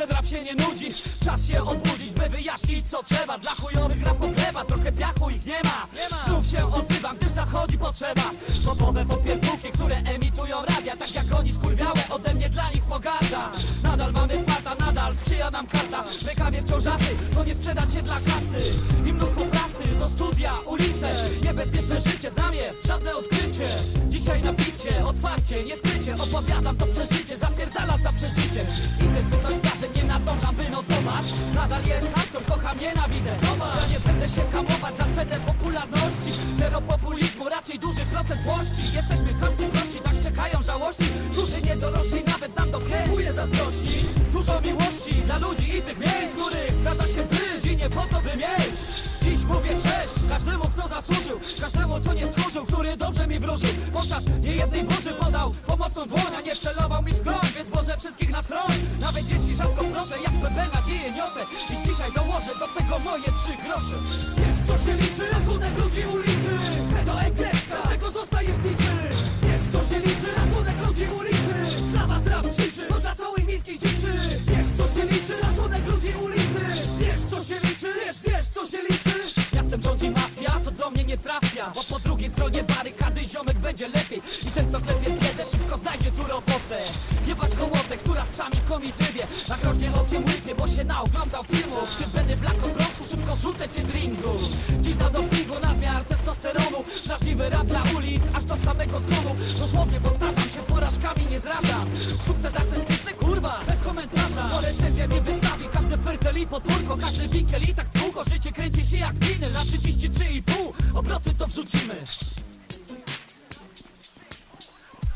ten rap się nie nudzi. Czas się obudzić, by wyjaśnić co trzeba. Dla chujowych Nadal mamy farta, nadal sprzyja nam karta. Rękawie wciąż asy, to nie sprzedać się dla kasy. I mnóstwo pracy, do studia, ulice. Niebezpieczne życie, znam je, żadne odkrycie. Dzisiaj na otwarcie, nie skrycie Opowiadam to przeżycie, zapierdala za przeżycie. Intensywność zdarzeń nie nadążam wynotować Nadal jest aktor, kocham, nienawidzę. Zobacz, ja nie będę się hamować za cenę popularności. Zero populizmu, raczej duży procent złości. Jesteśmy chamscy prości, tak czekają żałości. Duży niedorośli, nawet nam dokręguje zazdrości Dużo miłości dla ludzi i tych miejsc, których zdarza się być I nie po to, by mieć. Dziś mówię cześć każdemu, kto zasłużył Każdemu, co nie stchórzył, który dobrze mi wróżył. Podczas niejednej burzy podał pomocną dłoń A nie celował mi w skroń, więc Boże wszystkich nas chroń Nawet jeśli rzadko proszę, jak pełne nadzieję niosę. I dzisiaj dołożę do tego moje trzy grosze. Wiesz co się liczy? Szacunek ludzi ulicy. Ekreska Z tego zostajesz niczy. Wiesz co się liczy? Szacunek ludzi ulicy. Dla was rap Black od Bronxu, szybko rzucę cię z ringu. Dziś na dopingu nadmiar testosteronu. Prawdziwy rap dla ulic, aż do samego zgonu Dosłownie powtarzam się, porażkami nie zrażam. Sukces artystyczny, kurwa, bez komentarza. Bo recenzja mnie wystawi, każdy fertel i podwórko Każdy winkel i tak kółko, życie kręci się jak winyl Na 33,5 obroty to wrzucimy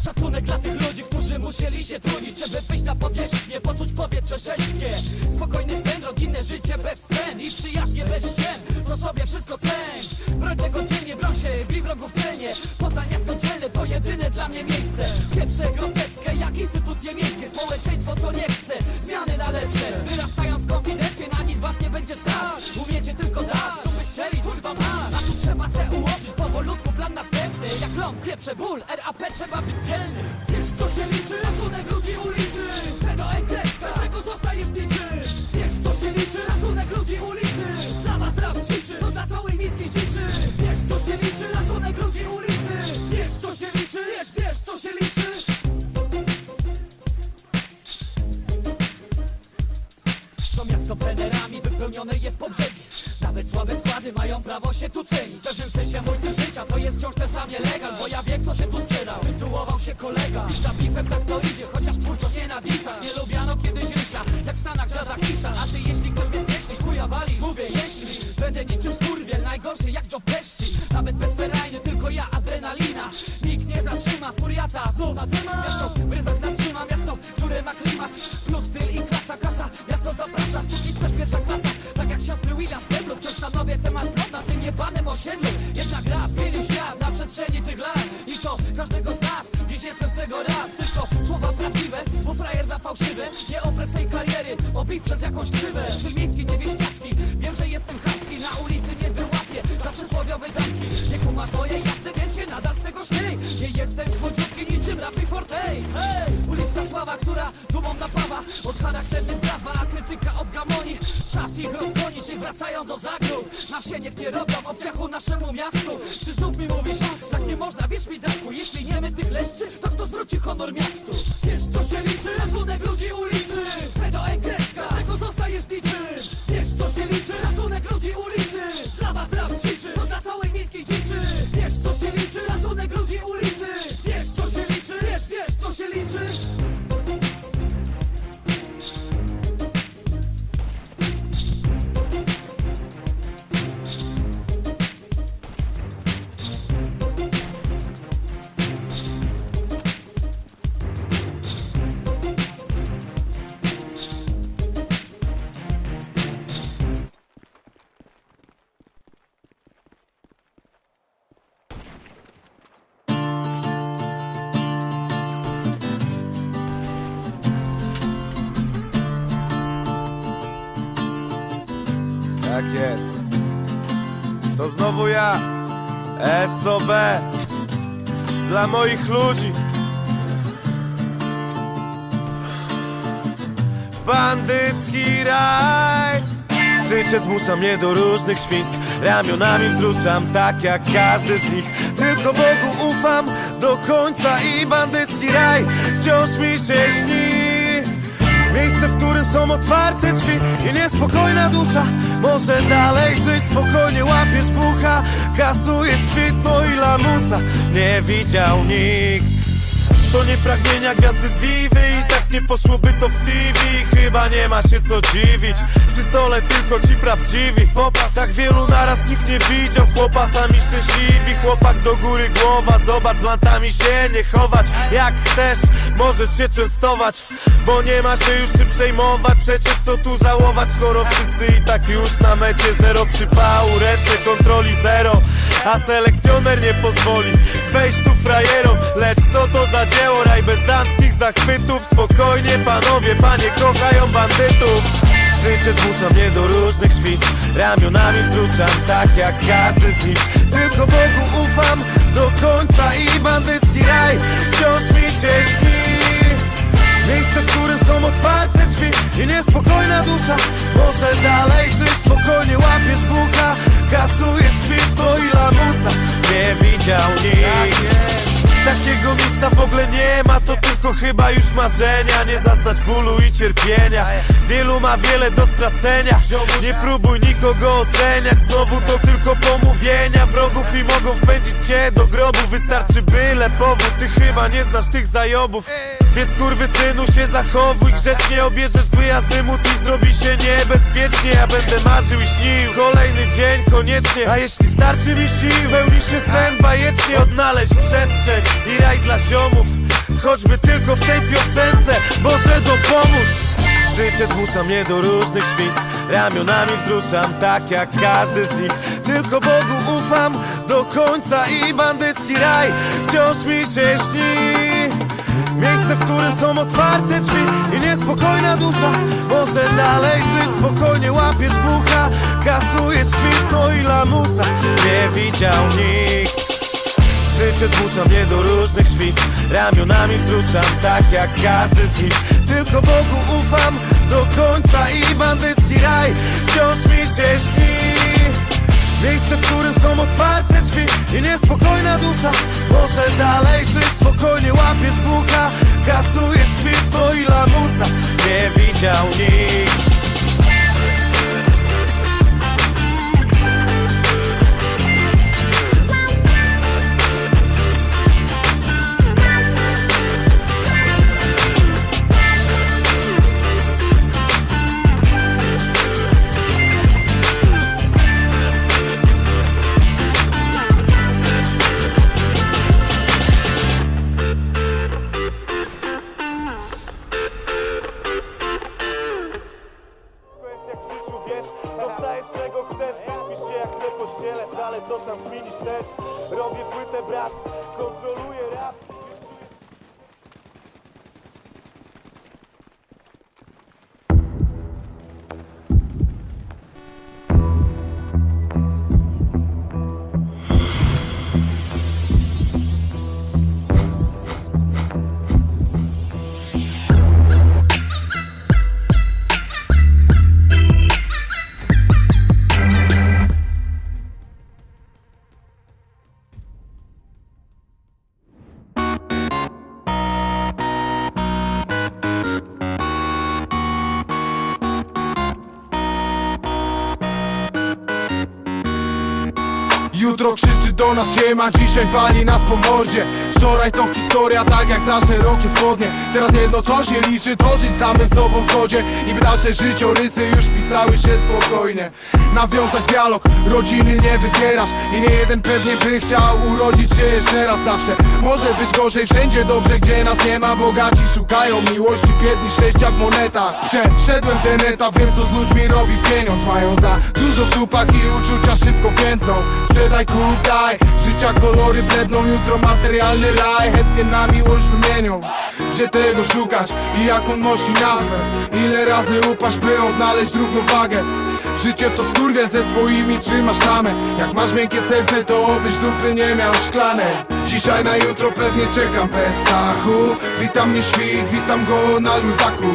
Szacunek dla tych ludzi, którzy musieli się trudnić Żeby wyjść na powierzchnię, poczuć powietrze rzeźkie Spokojny sen, rodzinne życie bez scen I przyjaźnie bez ścien, to sobie wszystko ceń. Broń tego dziennie, broń się, bij wrogów cenie. Poznań miasto dzielne, to jedyne dla mnie miejsce. Pierwsze groteskę, jak instytucje miejskie. Społeczeństwo co nie chce, zmiany na lepsze. Wyrastając konfidencje, na nic was nie będzie stać Umiecie tylko dać, pieprze, ból, RAP trzeba być dzielny Wiesz co się liczy? Szacunek ludzi ulicy Pedo ekreska Z tego zostajesz niczy Wiesz co się liczy? Szacunek ludzi ulicy Dla was rap ćwiczy To dla całej miejskiej dziczy Wiesz co się liczy? Szacunek ludzi ulicy Wiesz co się liczy? Wiesz, wiesz co się liczy? To miasto plenerami wypełnione jest po brzegi Nawet słabe składy mają prawo się tu cenić W pewnym sensie mój życia to jest wciąż ten sam nielegal się tu sprzedał się kolega. Za bifem tak każdego z nas. Dziś jestem z tego rad Tylko słowa prawdziwe, bo frajer na fałszywe. Nie opres tej kariery, obić przez jakąś krzywę. Styl miejski, niewieściacki? Wiem, że jestem chamski Na ulicy nie wyłapię. Za przysłowiowy damski. Nie kumasz mojej jazdy, więc się nadal z tego śmiej Nie jestem słodziutki niczym rapy Fortej Hej, uliczna sława, która dumą napawa. Od charakternych prawa, a krytyka od gamonii Czas ich rozgonić i wracają do zagród. Na wsie niech nie robią obciachu naszemu miastu. Czy znów mi mówisz, Leszczy, to kto zwróci honor miastu? Wiesz co się liczy? Szacunek ludzi ulicy Ja. SOB. Dla moich ludzi. Bandycki raj. Życie zmusza mnie do różnych świństw Ramionami wzruszam tak jak każdy z nich Tylko Bogu ufam do końca i bandycki raj Wciąż mi się śni Miejsce, w którym są otwarte drzwi i niespokojna dusza Może dalej żyć, spokojnie łapiesz bucha Kasujesz kwitno i lamusa. Nie widział nikt. To nie pragnienia gwiazdy z tak nie poszłoby to w TV Chyba nie ma się co dziwić. Przy stole tylko ci prawdziwi. Popatrz, tak wielu naraz nikt nie widział. Chłopa sami szczęśliwi. Chłopak do góry głowa. Zobacz, blantami się nie chować. Jak chcesz, możesz się częstować. Bo nie ma się już czym przejmować. Przecież co tu żałować Skoro wszyscy i tak już na mecie Zero przypału, ręce kontroli zero A selekcjoner nie pozwoli. Wejść tu frajerom Lecz co to za dzieło? Raj bez damskich zachwytów Spokojnie panowie, panie kochają bandytów. Życie zmusza mnie do różnych świństw Ramionami wzruszam tak jak każdy z nich. Tylko Bogu ufam do końca I bandycki raj wciąż mi się śni. Miejsce, w którym są otwarte drzwi I niespokojna dusza. Może dalej żyć, spokojnie łapiesz bucha Kasujesz kwitno i lamusa Nie widział nikt Takiego miejsca w ogóle nie ma To tylko chyba już marzenia. Nie zaznać bólu i cierpienia. Wielu ma wiele do stracenia. Nie próbuj nikogo oceniać. Znowu to tylko pomówienia. Wrogów i mogą wpędzić cię do grobu. Wystarczy byle powód Ty chyba nie znasz tych zajobów. Więc kurwy synu się zachowuj. Grzecznie obierzesz zły azymut I zrobi się niebezpiecznie. Ja będę marzył i śnił. Kolejny dzień koniecznie. A jeśli starczy mi sił Pełni się sen bajecznie Odnaleźć przestrzeń i raj dla ziomów. Choćby tylko w tej piosence Boże dopomóż. Życie zmusza mnie do różnych świństw Ramionami wzruszam tak jak każdy z nich. Tylko Bogu ufam do końca I bandycki raj wciąż mi się śni. Miejsce, w którym są otwarte drzwi I niespokojna dusza. Może dalej żyć, spokojnie łapiesz bucha Kasujesz kwitno i lamusa. Nie widział nikt Życie zmusza mnie do różnych świństw Ramionami wzruszam tak jak każdy z nich. Tylko Bogu ufam do końca I bandycki raj wciąż mi się śni. Miejsce, w którym są otwarte drzwi I niespokojna dusza. Może dalej żyć, spokojnie łapiesz bucha Kasujesz kwitno i lamusa Nie widział nikt też Robię płytę brat, nas siema, dzisiaj wali nas po mordzie Wczoraj to historia, tak jak za szerokie spodnie Teraz jedno co się liczy, to żyć samym sobą w zgodzie. Niby dalsze życiorysy już pisały się spokojnie. Nawiązać dialog, rodziny nie wybierasz. I nie jeden pewnie by chciał urodzić się jeszcze raz zawsze. Może być gorzej wszędzie dobrze, gdzie nas nie ma. Bogaci szukają miłości, biedni szczęścia w monetach. Przeszedłem ten etap, wiem co z ludźmi robi pieniądz. Mają za dużo dupach i uczucia szybko więdną Sprzedaj kup, daj, życia kolory bledną Jutro materialny raj, chętnie na miłość wymienią. Gdzie tego szukać i jak on nosi nazwę? Ile razy upaść, by odnaleźć równowagę? Życie to skurwiel ze swoimi trzymasz tamę. Jak masz miękkie serce to obyś dupy nie miał szklane. Dzisiaj na jutro pewnie czekam bez strachu. Witam mnie świt, witam go na luzaku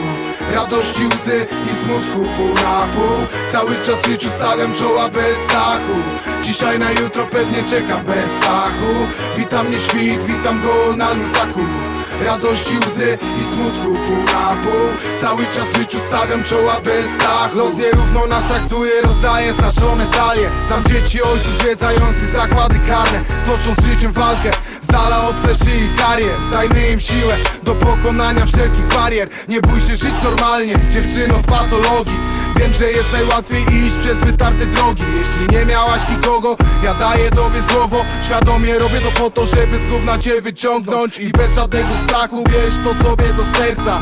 Radości, łzy i smutku pół na pół. Cały czas życiu stawiam czoła bez strachu Dzisiaj na jutro pewnie czekam bez strachu Witam mnie świt, witam go na luzaku. Radości, łzy i smutku pół na pół. Cały czas życiu stawiam czoła bez strachu Los nierówno nas traktuje, rozdaje znaczone talie. Znam dzieci, ojców zwiedzający zakłady karne. Toczą z życiem walkę dala od i karier Dajmy im siłę do pokonania wszelkich barier. Nie bój się żyć normalnie, dziewczyno z patologii. Wiem, że jest najłatwiej iść przez wytarte drogi. Jeśli nie miałaś nikogo, ja daję tobie słowo. Świadomie robię to po to, żeby z gówna cię wyciągnąć. I bez żadnego strachu bierz to sobie do serca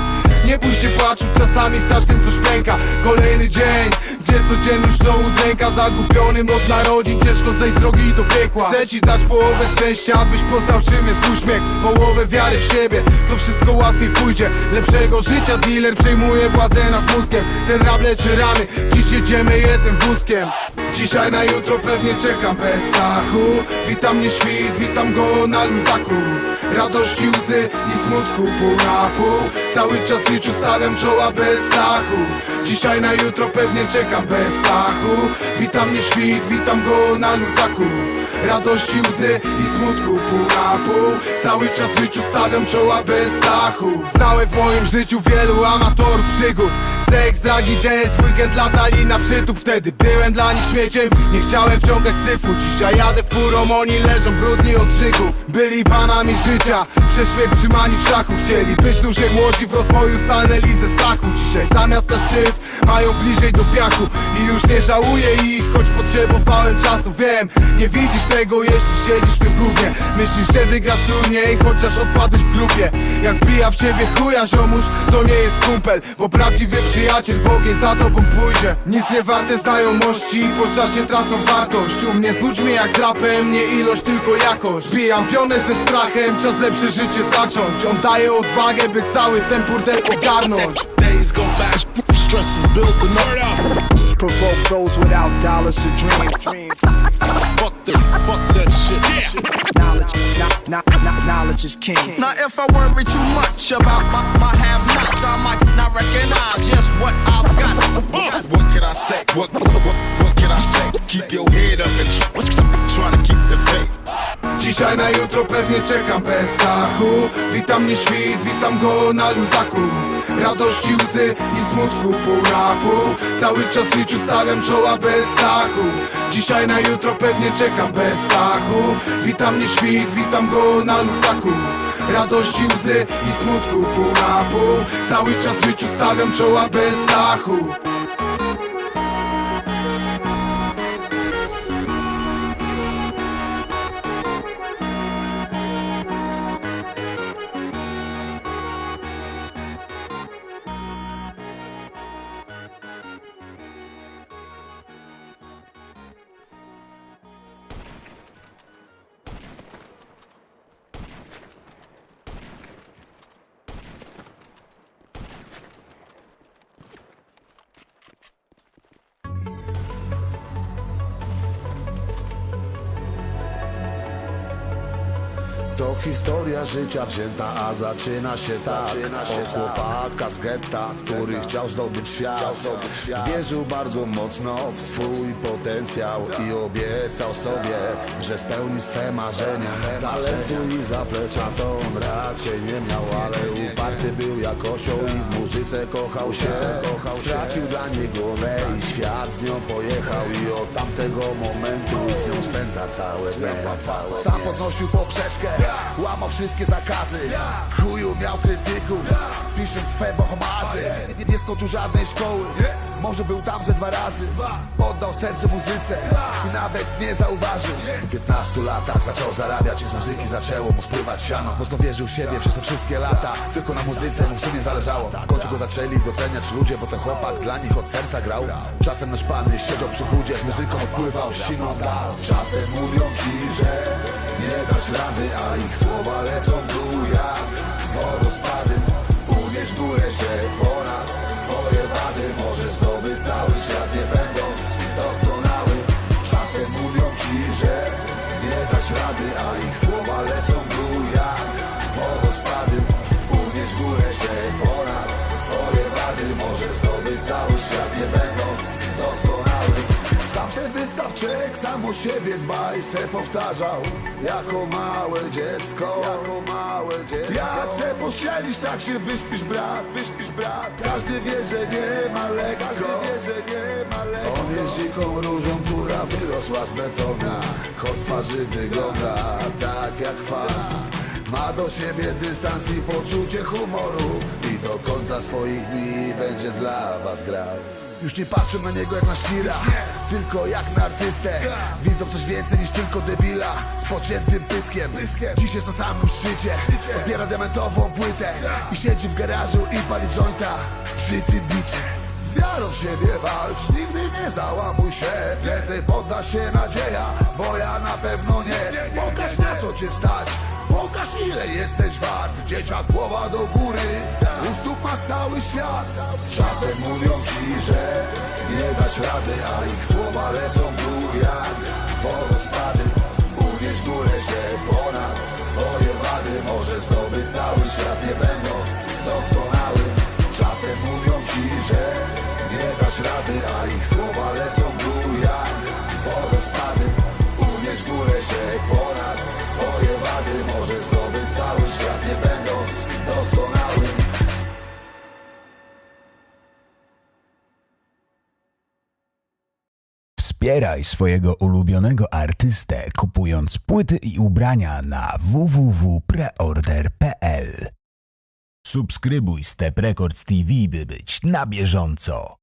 Nie bój się płaczu, czasami w każdym coś pęka. Kolejny dzień, gdzie codzienność to udręka. Zagubionym od narodzin, ciężko zejść z drogi do piekła. Chcę ci dać połowę szczęścia, abyś poznał czym jest uśmiech Połowę wiary w siebie, to wszystko łatwiej pójdzie. Lepszego życia dealer przejmuje władzę nad mózgiem. Ten rap leczy rany, dziś jedziemy jednym wózkiem. Dzisiaj na jutro pewnie czekam bez strachu. Witam mnie świt, witam go na luzaku Radości, łzy i smutku pół na pół. Cały czas życiu stawiam czoła bez strachu Dzisiaj na jutro pewnie czekam bez strachu Witam mnie świt, witam go na luzaku. Radości, łzy i smutku pół na pół. Cały czas życiu stawiam czoła bez strachu Znałem w moim życiu wielu amatorów przygód Seks, dragi, dance, weekend latali na przytup. Wtedy byłem dla nich śmieciem, nie chciałem wciągać cyfru. Dzisiaj jadę furą, oni leżą brudni od żyków Byli panami życia, przeszły trzymani w szachu. Chcieli być dłużej młodzi, w rozwoju stanęli ze strachu. Dzisiaj zamiast na szczyt, mają bliżej do piachu. I już nie żałuję ich, choć potrzebowałem czasu. Wiem, nie widzisz tego, jeśli siedzisz w tym Myślisz, że wygrasz turniej, chociaż odpadłeś w grupie. Jak wbija w ciebie chuja ziomuś, to nie jest kumpel Bo prawdziwy przyjaciel w ogień za tobą pójdzie Nic nie warte znajomości, po czasie tracą wartość U mnie z ludźmi jak z rapem, nie ilość tylko jakość Bijam pionę ze strachem, czas lepsze życie zacząć On daje odwagę, by cały ten burdel ogarnąć Days go by, stress is building up. provoke those without dollars to dream. dream. Fuck that, fuck that shit. Knowledge, not, not, not, knowledge is king. Now if I worry too much about my, my have-nots, I might not recognize just what I've got. Uh, what can I say? What, what, what, what Dzisiaj na jutro pewnie czekam bez strachu. Witam mnie świt, witam go na luzaku. Radości, łzy i smutku pół pół Cały czas życiu stawiam czoła bez strachu. Dzisiaj na jutro pewnie czekam bez strachu. Witam mnie świt, witam go na luzaku. Radości, łzy i smutku pół pół Cały czas życiu stawiam czoła bez strachu To historia życia wzięta, a zaczyna się tak. Od chłopaka z getta, który chciał zdobyć świat. Wierzył bardzo mocno w swój potencjał I obiecał sobie, że spełni swe marzenia. Talentu i zaplecza to on raczej nie miał Ale uparty był jak osioł i w muzyce kochał się. Stracił dla niej głowę i świat z nią pojechał I od tamtego momentu z nią spędza całe dnie. Sam podnosił poprzeczkę, łamał wszystkie zakazy. Chuju miał krytyków, pisząc swe bohomazy. Nie skończył żadnej szkoły, może był tam ze dwa razy. Oddał serce muzyce i nawet nie zauważył. Po 15 latach zaczął zarabiać i z muzyki zaczęło mu spływać siano. Mocno wierzył w siebie przez te wszystkie lata Tylko na muzyce mu w sumie zależało. W końcu go zaczęli doceniać ludzie, bo ten chłopak dla nich od serca grał. Czasem nasz pan siedział przy wódzie, z muzyką odpływał siną dal. Czasem mówią ci, że nie dasz rady, a ich słowa lecą w dół jak wodospady. Uwierz górę, że se wystaw czek, sam o siebie dbaj Se powtarzał. Jako małe dziecko. Jako małe dziecko. Jak se pościelisz, tak się wyśpisz brat. Wyśpisz brat. Każdy wie, że nie ma lekko. Każdy wie, że nie ma lekko. On jest dziką różą, która wyrosła z betona. Choć twarzy wygląda tak jak chwast ma do siebie dystans i poczucie humoru. I do końca swoich dni będzie dla was grał już nie patrzę na niego jak na świra Tylko jak na artystę. Widzą coś więcej niż tylko debila Z pociętym pyskiem. Dziś jest na samym szczycie Odbiera diamentową płytę I siedzi w garażu i pali jointa Przy tym bicie. Z wiarą w siebie walcz, nigdy nie załamuj się. Więcej podda się nadzieja, bo ja na pewno nie. Pokaż na co cię stać, pokaż ile jesteś wart Dzieciak głowa do góry, u stóp masz cały świat. Czasem mówią ci, że nie dasz rady A ich słowa lecą w dół jak wodospady. Unieś górę się ponad swoje wady. Może zdobyć cały świat nie będąc doskonałym Czasem mówią ci, że nie dasz rady, a ich słowa lecą w dół jak wodospady. Wspieraj swojego ulubionego artystę kupując płyty i ubrania na www.preorder.pl Subskrybuj Step Records TV, by być na bieżąco.